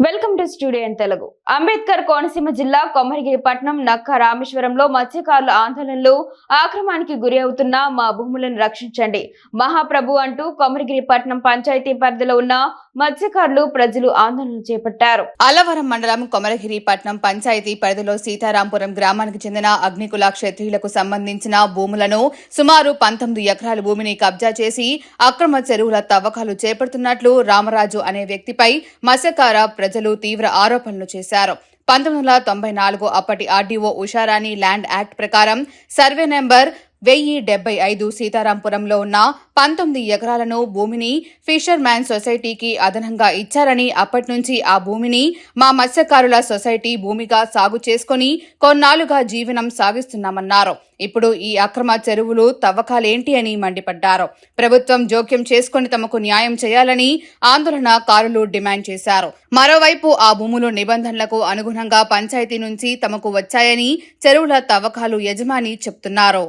Welcome to studio in Telugu. Ambedkar Konaseema జిల్లా కొమరగిరి పట్నం నక్క రామేశ్వరంలో మత్స్యకారుల ఆందోళనలు ఆక్రమానికి గురి అవుతున్న మా భూములను రక్షించండి. మహాప్రభు అంటూ కొమరగిరి పట్నం పంచాయతీ పరిధిలో ఉన్న మత్స్యకారులు ప్రజలు ఆందోళన చేపట్టారు. అల్లవరం మండలం కొమరగిరి పట్నం పంచాయతీ పరిధిలో సీతారాంపురం గ్రామానికి చెందిన అగ్నికుల క్షత్రియులకు సంబంధించిన భూములను సుమారు పంతొమ్మిది ఎకరాల భూమిని కబ్జా చేసి అక్రమ చెరువుల తవ్వకాలు చేపడుతున్నట్లు రామరాజు అనే వ్యక్తిపై మత్స్యకార ప్రజలు తీవ్ర ఆరోపణలు చేశారు. పంతొమ్మిది వందల తొంభై నాలుగు అప్పటి ఆర్డీఓ ఉషారాణి ల్యాండ్ యాక్ట్ ప్రకారం సర్వే నెంబర్ వెయ్యి డెబ్బై ఐదు సీతారాంపురంలో ఉన్న పంతొమ్మిది ఎకరాలను భూమిని ఫిషర్ మ్యాన్ సొసైటీకి అదనంగా ఇచ్చారని అప్పటి నుంచి ఆ భూమిని మా మత్స్యకారుల సొసైటీ భూమిగా సాగు చేసుకుని కొన్నాళ్ళుగా జీవనం సాగిస్తున్నామన్నారు. ఇప్పుడు ఈ అక్రమ చెరువులు తవ్వకాలేంటి అని మండిపడ్డారు. ప్రభుత్వం జోక్యం చేసుకుని తమకు న్యాయం చేయాలని ఆందోళనకారులు డిమాండ్ చేశారు. మరోవైపు ఆ భూములు నిబంధనలకు అనుగుణంగా పంచాయతీ నుంచి తమకు వచ్చాయని చెరువుల తవ్వకాలు యజమాని చెప్తున్నారు.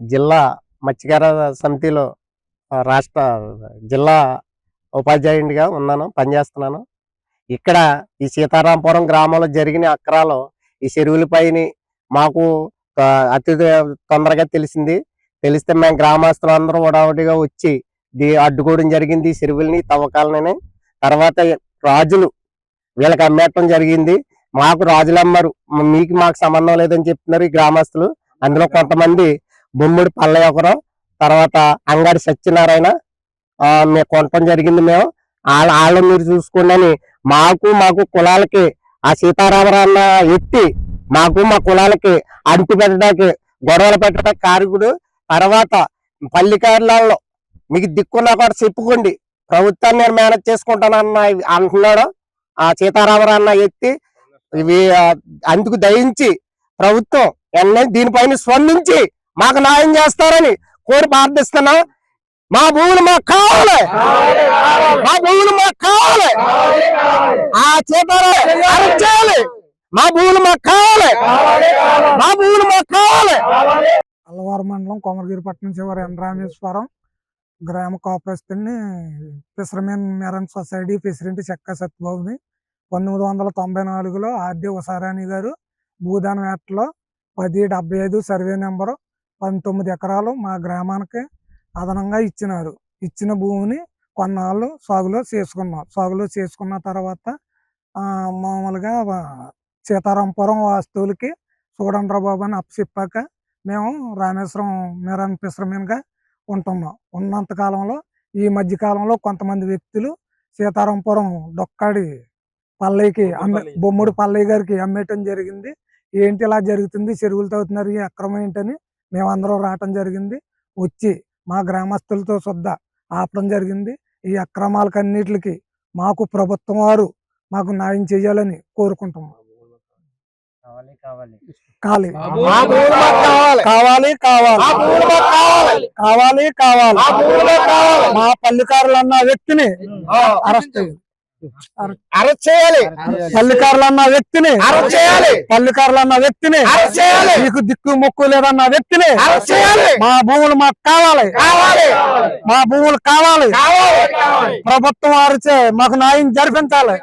జిల్లా మత్స్యకార సమితిలో రాష్ట్ర జిల్లా ఉపాధ్యాయుడిగా ఉన్నాను పనిచేస్తున్నాను. ఇక్కడ ఈ సీతారాంపురం గ్రామంలో జరిగిన అక్రాలు ఈ చెరువులపైని మాకు అతి తొందరగా తెలిసింది. తెలిస్తే మేము గ్రామస్తులందరూ ఉడావుడిగా వచ్చి దీ అడ్డుకోవడం జరిగింది చెరువుల్ని తవ్వకాలని తర్వాత రాజులు వీళ్ళకి అమ్మేయటం జరిగింది. మాకు రాజులు అమ్మారు మీకు మాకు సంబంధం లేదని చెప్తున్నారు ఈ గ్రామస్తులు. అందులో కొంతమంది బొమ్ముడి పల్లయ్య ఒకరు తర్వాత అంగాడి సత్యనారాయణ మేము కొనటం జరిగింది మేము. వాళ్ళ వాళ్ళు మీరు చూసుకోండి మాకు మాకు కులాలకి ఆ సీతారామరాన్న ఎత్తి మాకు మా కులాలకి అంటు పెట్టడానికి గొడవలు పెట్టడానికి కారకుడు తర్వాత పల్లికారులలో మీకు దిక్కున్నా కూడా చెప్పుకోండి. ప్రభుత్వాన్ని నేను మేనేజ్ చేసుకుంటానన్న అంటున్నాడు ఆ సీతారామరాన్న ఎత్తి ఇవి ఆ, అందుకు దయించి ప్రభుత్వం ఎన్నో దీనిపైన స్పందించి మాకు న్యాయం చేస్తారని కోరి ప్రార్థిస్తున్నా. మా భూములు మాకు కావాలి. మా భూములు మాకు కావాలి. ఆ చేతారా చేయాలి. మా భూములు మాకు కావాలి. మా భూములు మాకు కావాలి. అల్లవారు మండలం కొమరగిరిపట్నం చివరి ఎన్ రామేశ్వరం గ్రామ Kopasthuni fishermen marine society president Chekka సత్యబాబుని పంతొమ్మిది వందల తొంభై నాలుగులో ఆర్డి ఉషారాణి గారు భూదాన వేటలో పది డెబ్బై ఐదు సర్వే నెంబరు పంతొమ్మిది ఎకరాలు మా గ్రామానికి అదనంగా ఇచ్చినారు. ఇచ్చిన భూమిని కొన్నాళ్ళు సాగులో చేసుకున్నాం. సాగులో చేసుకున్న తర్వాత ఆ, మామూలుగా సీతారాంపురం వాస్తువులకి చూడండి బాబు అని అప్పచెప్పాక మేము రామేశ్వరం మెరన్ ఫిషర్మెన్గా ఉంటున్నాం. ఉన్నంత కాలంలో ఈ మధ్య కాలంలో కొంతమంది వ్యక్తులు సీతారాంపురం డొక్కాడి పల్లయ్యకి అమ్మే బొమ్ముడు పల్లయ్య గారికి అమ్మేయటం జరిగింది. ఏంటి ఇలా జరుగుతుంది? చెరువులు తవ్వుతున్నారు ఈ అక్రమం ఏంటని మేమందరం రావటం జరిగింది. వచ్చి మా గ్రామస్తులతో శుద్ధ ఆపడం జరిగింది. ఈ అక్రమాలకన్నిటికి మాకు ప్రభుత్వం వారు మాకు న్యాయం చేయాలని కోరుకుంటున్నాం. కావాలి కావాలి. కావాలి. మా భూములు మాకు కావాలి. కావాలి కావాలి. మా భూములు మాకు కావాలి. మా పల్లికారులు అన్న వ్యక్తిని అరెస్ట్ చేయాలి. అరెస్ట్ చేయాలి. పల్లికారులు అన్న వ్యక్తిని అరెస్ట్ చేయాలి. పల్లికారులు అన్న వ్యక్తిని అరెస్ట్ చేయాలి. మీకు దిక్కు ముక్కు లేదన్న వ్యక్తిని అరెస్ట్ చేయాలి. మా భూములు మాకు కావాలి. కావాలి. మా భూములు కావాలి. కావాలి. ప్రభుత్వం వారిచే మాకు న్యాయం జరిపించాలి.